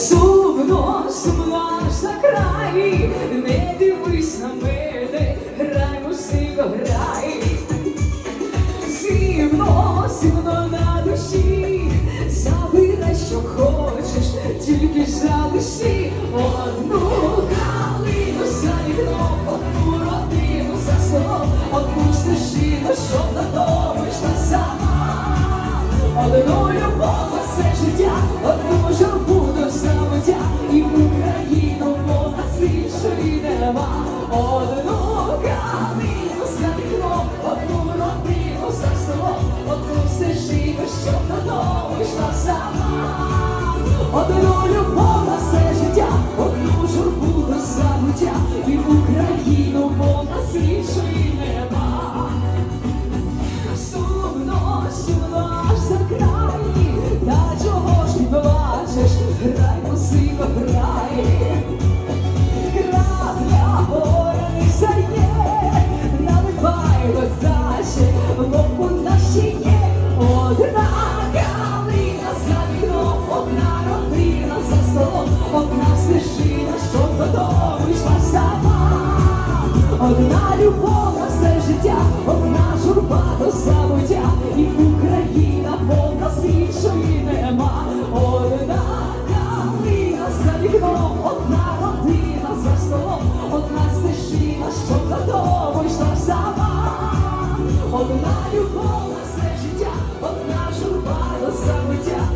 сумно, сумно край, не дивись на мене, грай мусиво, грай, зимно, зимно на душі, забирай, що хочеш, тільки за душі одну калину за вікном, родину за столом, одну стежину, щоб додому йшла сама, одну любов, все життя, одну життя. Нема. Одну калину за вікном, одну родину за столом, одну стежину, що додому йшла сама. Одну любов Одна любов на все життя, одна журба до забуття, і Україна повна з іншої нема. Одна калина за вікном, одна родина за столом, одна стежина, що додому. Одна любов на все життя, одна журба до забиття.